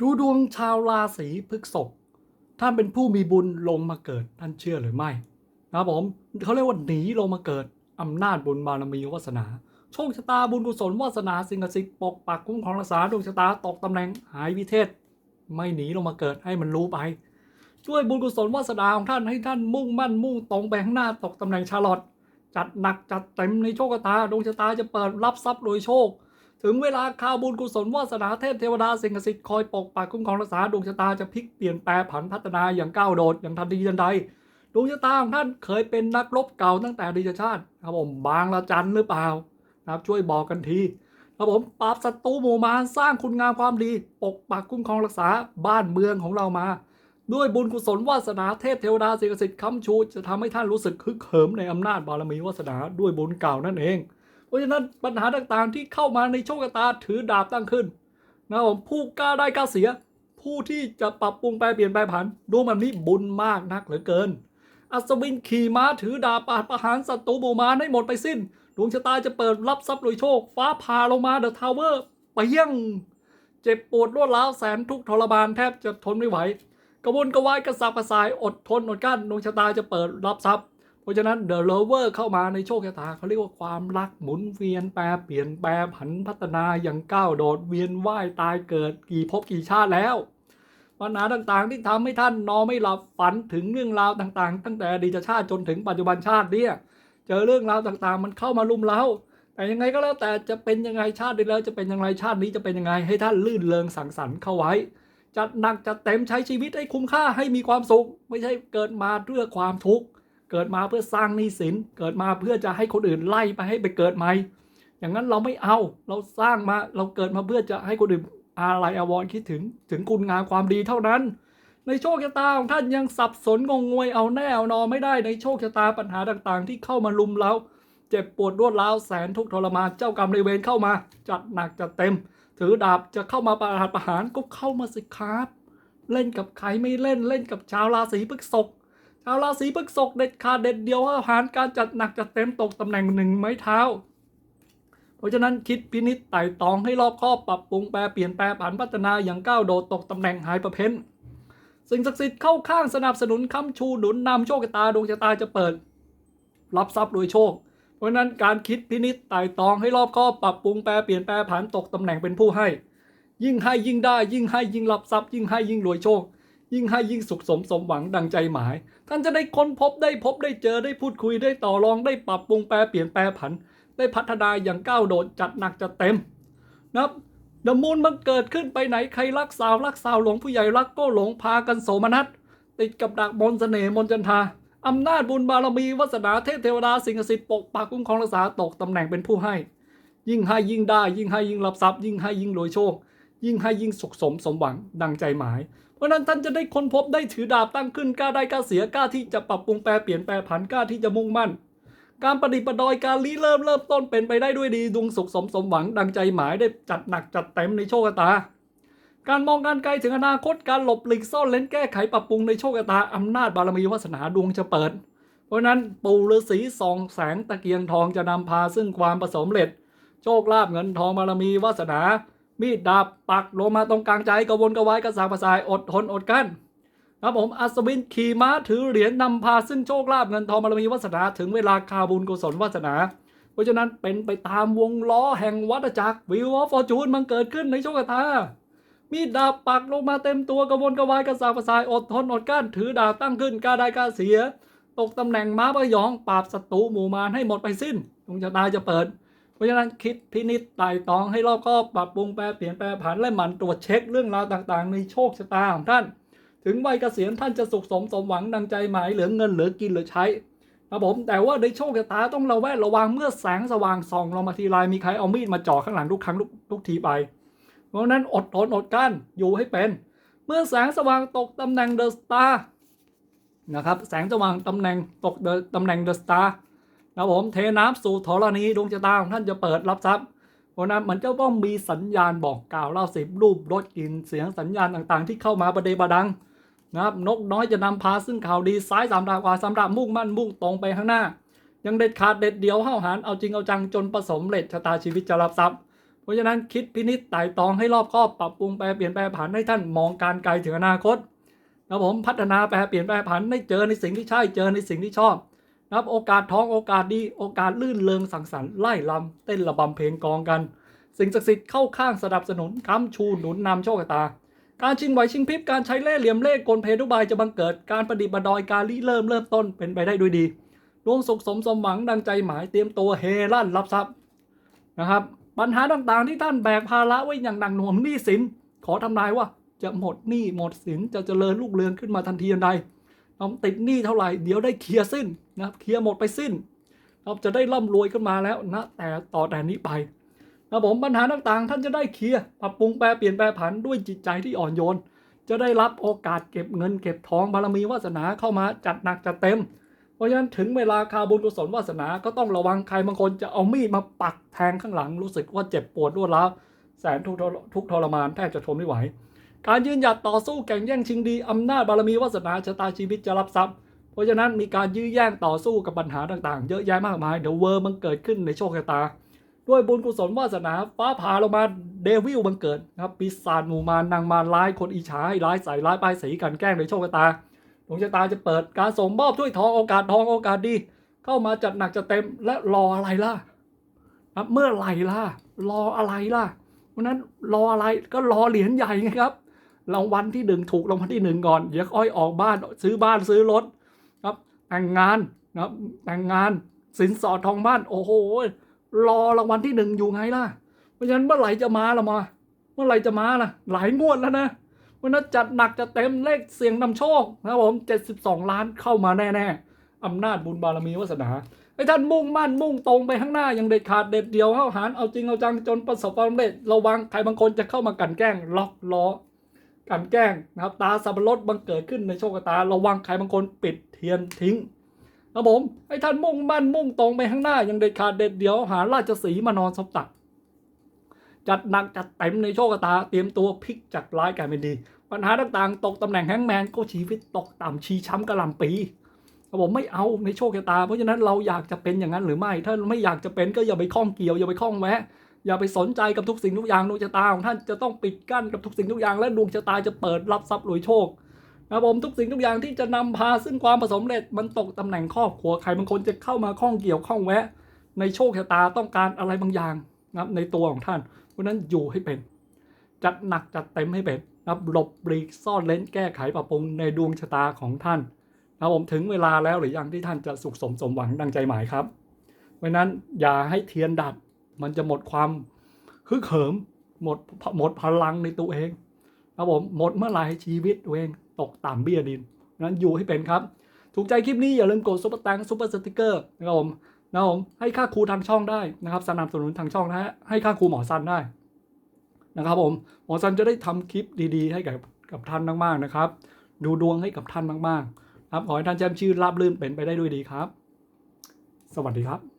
ดูดวงชาวราศีพฤษภท่านเป็นผู้มีบุญลงมาเกิดท่านเชื่อหรือไม่นะครับผมเขาเรียกว่าหนีลงมาเกิดอำนาจบุญบารมีวาสนา โชคชะตาบุญกุศลวาสนาสิ่งศักดิ์สิทธิ์ปกปักคุ้มครองรักษาดวงชะตาตกตำแหน่งหายวิเทศ ไม่หนีลงมาเกิดให้มันรู้ไป ช่วยบุญกุศลวาสนาของท่านให้ท่านมุ่งมั่นมุ่งตรงไปข้างหน้าตกตำแหน่งชาลอตจัดหนักจัดเต็มในโชคชะตาดวงชะตาจะเปิดรับทรัพย์โดยโชค ถึงเวลาข่าวบุญกุศลวาสนาเทพเทวดาสิ่งศักดิ์สิทธิ์คอยปกปักคุ้มครองรักษาดวงชะตาจะพลิกเปลี่ยนแปลผันพัฒนาอย่างก้าวโดดอย่างทันทีทันใดดวงชะตาของท่านเคยเป็นนักรบเก่าตั้งแต่อดีตชาติครับผมบางละจันหรือเปล่านะครับช่วยบอกกันทีครับผมปราบศัตรูหมู่มารสร้างคุณงามความดี ปกปักคุ้มครองรักษาบ้านเมืองของเรามา ด้วยบุญกุศลวาสนาเทพเทวดาสิ่งศักดิ์สิทธิ์ค้ำชูจะทำให้ท่านรู้สึกฮึกเหิมในอำนาจบารมีวาสนาด้วยบุญเก่านั่นเอง เพราะฉะนั้นปัญหาต่างๆที่เข้ามาในโชคชะตาถือดาบตั้งขึ้นนะผมผู้กล้าได้กล้าเสีย ผู้ที่จะปรับปรุงแปลเปลี่ยนแปลผันดวงแบบนี้บุญมากนักเหลือเกิน อัศวินขี่ม้าถือดาบปาดประหารศัตรูหมู่มาให้หมดไปสิ้น ดวงชะตาจะเปิดรับทรัพย์โดยโชค ฟ้าผ่าลงมาเดอะทาวเวอร์ไปยังเจ็บปวดรวดร้าวแสนทุกข์ทรมานแทบจะทนไม่ไหวกระวนกระวายกระสับกระส่ายอดทนอดกั้นดวงชะตาจะเปิดรับทรัพย์ ราะฉะนั้นเดอะโลเวอร์เข้ามาในโชคชะตาเขาเรียกว่าความรักหมุนเวียนแปรเปลี่ยนแปรผันพัฒนาอย่างก้าวโดดเวียนว่ายตายเกิดกี่ภพกี่ชาติแล้วปัญหาต่างๆ ที่ทำให้ท่านนอนไม่หลับฝันถึงเรื่องราวต่างๆ ตั้งแต่อดีตชาติจนถึงปัจจุบันชาติเนี่ยเจอเรื่องราวต่างๆ มันเข้ามาลุมเล้าแต่ยังไงก็แล้วแต่จะเป็นยังไงชาติที่แล้วจะเป็นยังไงชาตินี้จะเป็นยังไงให้ท่านลื่นเลงสังสรรค์เข้าไว้จัดหนักจัดเต็มใช้ชีวิตให้คุ้มค่าให้มีความสุข ไม่ใช่เกิดมาเพื่อความทุกข์ เกิดมาเพื่อสร้างหนี้สิน เกิดมาเพื่อจะให้คนอื่นไล่ไปให้ไปเกิดใหม่ อย่างนั้นเราไม่เอา เราสร้างมา เราเกิดมาเพื่อจะให้คนอื่นอะไรอาวรณ์คิดถึงถึงคุณงามความดีเท่านั้น ในโชคชะตาของท่านยังสับสนงงงวยเอาแน่เอานอนไม่ได้ในโชคชะตาปัญหาต่างๆ ที่เข้ามาลุมเราเจ็บปวดรวดร้าวแสนทุกทรมานเจ้ากรรมในเวรเข้ามา จัดหนักจัดเต็ม ถือดาบจะเข้ามาประหารประหารก็เข้ามาสิครับ เล่นกับใครไม่เล่นเล่นกับชาวราศีพฤษภ ชาราศีพฤษภเด็ดขาดเด็ดเดียวห้าวหารการจัดหนักจัดเต็มตกตำแหน่งหนึ่งไม้เท้า เพราะฉะนั้นคิดพินิจไต่ตองให้รอบคอบปรับปรุงแปรเปลี่ยนแปลผันพัฒนาอย่างก้าวโดดตกตำแหน่งหายประเพ้นสิ่งศักดิ์สิทธิ์เข้าข้างสนับสนุนค้ำชูหนุนนำโชคชะตาดวงชะตาจะเปิด รับทรัพย์โดยโชค เพราะฉะนั้นการคิดพินิจไต่ตองให้รอบคอบปรับปรุงแปรเปลี่ยนแปลผันตกตำแหน่งเป็นผู้ให้ ยิ่งให้ยิ่งได้ยิ่งให้ยิ่งรับทรัพย์ยิ่งให้ยิ่งรวยโชค ยิ่งให้ยิ่งสุขสมสมหวังดังใจหมาย ท่านจะได้ค้นพบได้พบได้เจอได้พูดคุยได้ต่อรองได้ปรับปรุงแปรเปลี่ยนแปลผัน ได้พัฒนาอย่างก้าวโดดจัดหนักจัดเต็มนะครับดมูลมันเกิดขึ้นไปไหนใครรักสาวรักสาวหลงผู้ใหญ่รักก็หลงพากันโสมนัสติดกับดักมนต์เสน่ห์มนจันทาอำนาจบุญบารมีวาสนาเทพเทวดาสิ่งศักดิ์สิทธิ์ปกปักคุ้มครองรักษาตกตำแหน่งเป็นผู้ให้ ยิ่งให้ยิ่งได้ยิ่งให้ยิ่งรับทรัพย์ยิ่งให้ยิ่งรวยโชค ยิ่งให้ยิ่งสุขสมสมหวังดังใจหมาย เพราะนั้นท่านจะได้ค้นพบได้ถือดาบตั้งขึ้นกล้าได้กล้าเสียกล้าที่จะปรับปรุงแปรเปลี่ยนแปลผันกล้าที่จะมุ่งมั่น การประดิประดอยการรีเริ่มเริ่มต้นเป็นไปได้ด้วยดีดวงสุขสมสมหวังดังใจหมายได้จัดหนักจัดเต็มในโชคชะตา การมองการไกลถึงอนาคตการหลบหลีกซ่อนเล้นแก้ไขปรับปรุงในโชคชะตาอำนาจบารมีวาสนาดวงจะเปิด เพราะนั้นปู่ฤาษีส่องแสงตะเกียงทองจะนำพาซึ่งความประสมเร็จ โชคลาภเงินทองบารมีวาสนา มีดดาบปักลงมาตรงกลางใจกระวนกระวายกระสางกระสายอดทนอดกั้นครับผมอัศวินขี่ม้าถือเหรียญนำพาซึ่งโชคลาภเงินทองบารมีวาสนาถึงเวลาคาบุญกุศลวาสนา เพราะฉะนั้นเป็นไปตามวงล้อแห่งวัฏจักรวิวอฟอร์จูนมันเกิดขึ้นในโชคชะตามีดดาบปักลงมาเต็มตัวกระวนกระวายกระสางกระสายอดทนอดกั้นถือดาบตั้งขึ้นกล้าได้กล้าเสีย ตกตำแหน่งม้าพยองปราบศัตรูหมู่มารให้หมดไปสิ้นดวงชะตาจะเปิด เพราะฉะนั้นคิดพินิจไต่ตองให้รอบคอบปรับปรุงแปรเปลี่ยนแปลผันและหมั่นตรวจเช็คเรื่องราวต่างๆ ในโชคชะตาของท่าน ถึงวัยเกษียณท่านจะสุขสมสมหวังดังใจหมายเหลือเงินเหลือกินเหลือใช้ครับผมแต่ว่าในโชคชะตาต้องระแวดระวังเมื่อแสงสว่างส่องลงมาทีไรมีใครเอามีดมาจ่อข้างหลังทุกครั้งทุกทีไป เพราะฉะนั้นอดทนอดกั้นอยู่ให้เป็น เมื่อแสงสว่างตกตำแหน่งเดอะสตาร์นะครับแสงสว่างตำแหน่งตกตำแหน่งเดอะสตาร์ นะครับผมเทน้ำสู่ธรณีดวงชะตาของท่านจะเปิดรับทรัพย์เพราะนั้นมันจะต้องมีสัญญาณบอกกล่าวเล่าสิบรูปรสกลิ่นเสียงสัญญาณต่างๆ ที่เข้ามาประเดประดังนะครับนกน้อยจะนำพาซึ่งข่าวดีซ้ายสามดาวขวาสามดาวมุ่งมั่นมุ่งตรงไปข้างหน้า ยังเด็ดขาดเด็ดเดียวห้าหาญเอาจริงเอาจังจนประสมเร็จชะตาชีวิตจะรับทรัพย์เพราะฉะนั้นคิดพินิจไต่ตรองให้รอบคอบปรับปรุงแปลเปลี่ยนแปลผันให้ท่านมองการไกลถึงอนาคตนะครับผมพัฒนาแปลเปลี่ยนแปลผันให้เจอในสิ่งที่ใช่เจอในสิ่งที่ชอบ นะครับโอกาสท้องโอกาสดีโอกาสลื่นเลงสังสรรค์ไล่ลำเต้นระบำเพลงกองกัน สิ่งศักดิ์สิทธิ์เข้าข้างสนับสนุนค้ำชูหนุนนำโชคชะตา การชิงไหวชิงพริบการใช้เล่ห์เหลี่ยมเล่ห์กลเพทุบายจะบังเกิดการประดิษฐ์ประดอยการริเริ่มเริ่มต้นเป็นไปได้ด้วยดีดวงสุขสมสมหวังดังใจหมายเตรียมตัวเฮลั่นรับทรัพย์นะครับ ปัญหาต่างๆที่ท่านแบกภาระไว้อย่างหนักหน่วงหนี้สินขอทำนายว่าจะหมดหนี้หมดสินจะเจริญรุ่งเรืองขึ้นมาทันทีทันใด ต้องติดหนี้เท่าไหร่เดี๋ยวได้เคลียร์สิ้นนะครับเคลียร์หมดไปสิ้นเราจะได้ร่ำรวยขึ้นมาแล้วนะแต่ต่อแต่นี้ไปนะผมปัญหาต่างๆ ท่านจะได้เคลียร์ปรับปรุงแปลเปลี่ยนแปลผันด้วยจิตใจที่อ่อนโยน จะได้รับโอกาสเก็บเงินเก็บทองบารมีวาสนาเข้ามาจัดหนักจัดเต็ม เพราะฉะนั้นถึงเวลาคาบุญกุศลวาสนาก็ต้องระวังใครบางคนจะเอามีดมาปักแทงข้างหลังรู้สึกว่าเจ็บปวดรวดร้าวแสนทุกทุกทรมานแทบจะทนไม่ไหว การยืนหยัดต่อสู้แข่งแย่งชิงดีอำนาจบารมีวาสนาชะตาชีวิตจะรับทรัพย์ เพราะฉะนั้นมีการยื้อแย่งต่อสู้กับปัญหาต่างๆ เยอะแยะมากมายเดี๋ยวเวอร์มันเกิดขึ้นในโชคชะตา ด้วยบุญกุศลวาสนาฟ้าผ่าลงมาเดวิลบังเกิดนะครับปีศาจหมู่มารนางมารร้ายคนอิจฉาให้ร้ายใส่ร้ายป้ายสีกันแกล้งในโชคชะตาดวงชะตาจะเปิดการส่งมอบถ้วยทองโอกาสทองโอกาสดี เข้ามาจัดหนักจัดเต็มและรออะไรล่ะครับเมื่อไหร่ล่ะ รออะไรล่ะเพราะฉะนั้นรออะไรก็รอเหรียญใหญ่ไงครับ รางวัลที่หนึ่งถูกรางวัลที่หนึ่งก่อนเดี๋ยวค่อยออกบ้านซื้อบ้านซื้อรถครับ แต่งงานนะครับแต่งงานสินสอดทองบ้าน โอ้โหรอรางวัลที่หนึ่งอยู่ไงล่ะ เพราะฉะนั้นเมื่อไหร่จะมาละมา เมื่อไหร่จะมาล่ะ หลายงวดแล้วนะเพราะฉะนั้นจัดหนักจะเต็มเลขเสียงนำโชคนะครับผม72ล้านเข้ามาแน่ๆอำนาจบุญบารมีวาสนาไอ้ท่านมุ่งมั่นมุ่งตรงไปข้างหน้าอย่างเด็ดขาดเด็ดเดียวเข้าหารเอาจริงเอาจังจนประสบความสำเร็จระวังใครบางคนจะเข้ามากันแกล้งล็อกล้อ กันแกล้งนะครับตาสับปะรดบังเกิดขึ้นในโชคชะตา ระวังใครบางคนปิดเทียนทิ้งครับผมให้ท่านมุ่งมั่นมุ่งตรงไปข้างหน้าย่างเด็ดขาดเด็ดเดียวหาราชสีมานอนซบตักจัดหนักจัดเต็มในโชคชะตา เตรียมตัวพลิกจากร้ายกลายเป็นดี ปัญหาต่างๆ ตกตำแหน่งแฮงแมนก็ชีวิตตกต่ำชีช้ำกระลำปีครับผมไม่เอาในโชคชะตา เพราะฉะนั้นเราอยากจะเป็นอย่างนั้นหรือไม่ ถ้าไม่อยากจะเป็นก็อย่าไปข้องเกี่ยวอย่าไปข้องแวะ อย่าไปสนใจกับทุกสิ่งทุกอย่างดวงชะตาของท่านจะต้องปิดกั้นกับทุกสิ่งทุกอย่าง และดวงชะตาจะเปิดรับทรัพย์รวยโชคนะครับผมทุกสิ่งทุกอย่างที่จะนำพาซึ่งความประสบเร็จมันตกตำแหน่งครอบครัวใครบางคนจะเข้ามาข้องเกี่ยวข้องแวะ ในโชคชะตาต้องการอะไรบางอย่างนะครับในตัวของท่านเพราะนั้นอยู่ให้เป็น จัดหนักจัดเต็มให้เป็นนะครับหลบปลีกซ่อนเล้นแก้ไขปรับปรุงในดวงชะตาของท่านนะครับผมถึงเวลาแล้วหรือยังที่ท่านจะสุขสมสมหวังดังใจหมายครับเพราะฉะนั้นอย่าให้เทียนดับ มันจะหมดความฮึกเหิมหมดหมดพลังในตัวเองครับผมหมดเมื่อไหร่ชีวิตตัวเองตกต่ำเบี้ยดินนั้นอยู่ให้เป็นครับ ถูกใจคลิปนี้อย่าลืมกดซุปเปอร์แตงซุปเปอร์สติกเกอร์นะครับผมนะครับผมให้ค่าครูทางช่องได้นะครับสนับสนุนทางช่องนะฮะให้ค่าครูหมอซันได้นะครับผมหมอซันจะได้ทำคลิปดีๆ ให้กับกับท่านมากๆนะครับ ดูดวงให้กับท่านมากๆ ครับขอให้ท่านแจ้มชื่อราบรื่นเป็นไปได้ด้วยดีครับ สวัสดีครับ